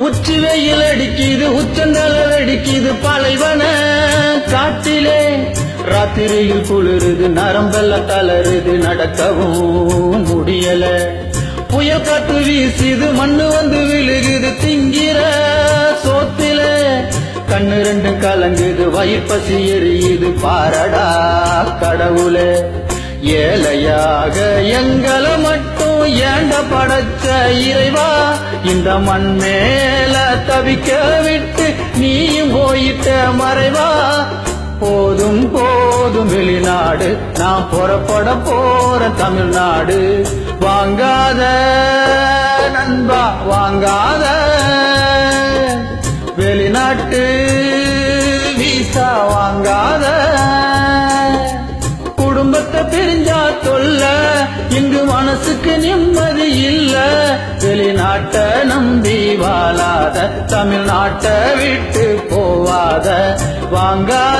உச்சி வெயில் அடிக்குது உச்சந்தலர் அடிக்குது பழைவன காட்டிலே. ராத்திரியில் குளிருது நரம்பெல்லாம் தளருது நடக்கவும் முடியல. புயல் காத்து வீசுது மண்ணு வந்து விழுகுது திங்கிற சோத்தில. கண்ணு ரெண்டு கலங்குது வயிற்பசி எரியுது பாரடா கடவுளே. ஏழையாக எங்களை மட்டும் ஏண்ட படைச்ச இறைவா? இந்த மண் மேல தவிக்க விட்டு நீயும் போயிட்ட மறைவா? போதும் போதும் வெளிநாடு நான் புறப்பட போற தமிழ்நாடு. வாங்காத நண்பா வாங்காத. வெளிநாட்டு வீசா வாங்காத. குடும்பத்தை பிரிஞ்சா தொல்லை இங்கு மனசுக்கு நிம்மதி இல்ல. வெளிநாட்டை நம்பி வாழாத தமிழ்நாட்டை விட்டு போவாத. வாங்காத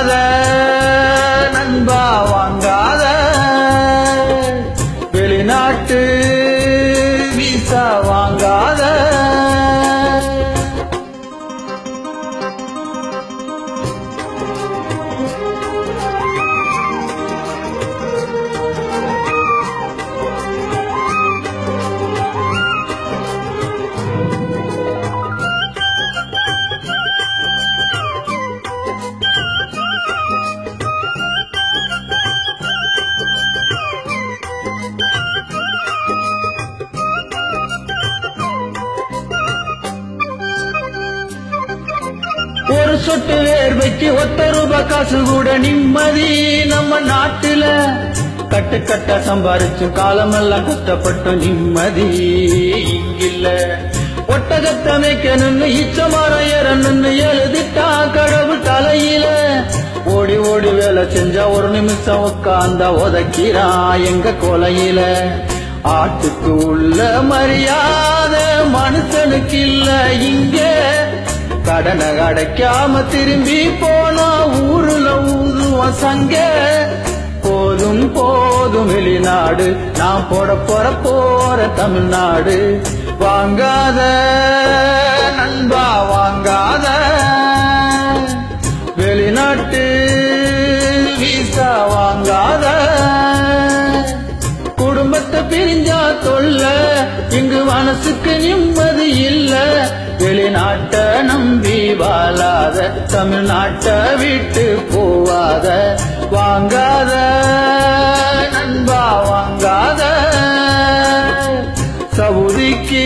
ஒரு சொட்டு வேர்வைக்கு ஒத்த ரூபாய் காசு கூட நிம்மதி. நம்ம நாட்டுல கட்டு கட்ட சம்பாரிச்சு காலமெல்லாம் கஷ்டப்பட்டு நிம்மதி. இங்கில்ல ஒட்டகத்தை மேய்க்கணும்னு இச்ச ஏறணும்னு எழுதிட்டா கடவுள் தலையில. ஓடி ஓடி வேலை செஞ்சா ஒரு நிமிஷம் உட்கார்ந்தா உதக்கிறான் எங்க கொலையில. ஆட்டுக்கு உள்ள மரியாதை மனுஷனுக்கு இல்ல இங்கே கடனை அடைக்காம திரும்பி போனா ஊருல ஊதுவன் சங்க. போதும் போதும் வெளிநாடு. நான் போட போற போற தமிழ்நாடு. வாங்காத நண்பா வாங்காத. வெளிநாட்டு வீசா வாங்காத. குடும்பத்தை பிரிஞ்சா தொல்ல. இங்கு மனசுக்கு நிம்மதி வெளிநாட்ட நம்பி வாழாத தமிழ்நாட்ட விட்டு போவாத வாங்காத நண்பா வாங்காத. சவுதிக்கு